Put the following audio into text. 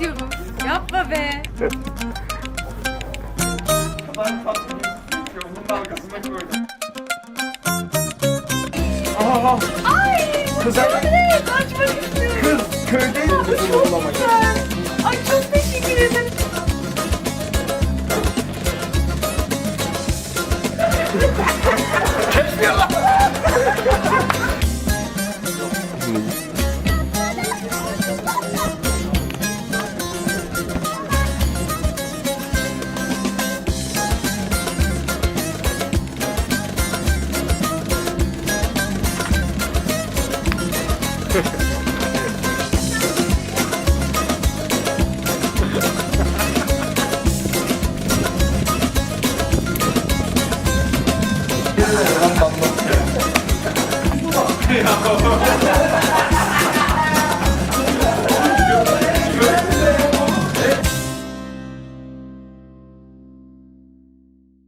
gidiyoruz. Yapma be. kadar tatlı bir dalgasına koydum. Aha! Ay! Kız, Emre kaçmak istiyorum. kız köydeyiz Ama bizim çok yollamak. güzel. Ay çok teşekkür ederim. 예. 방법.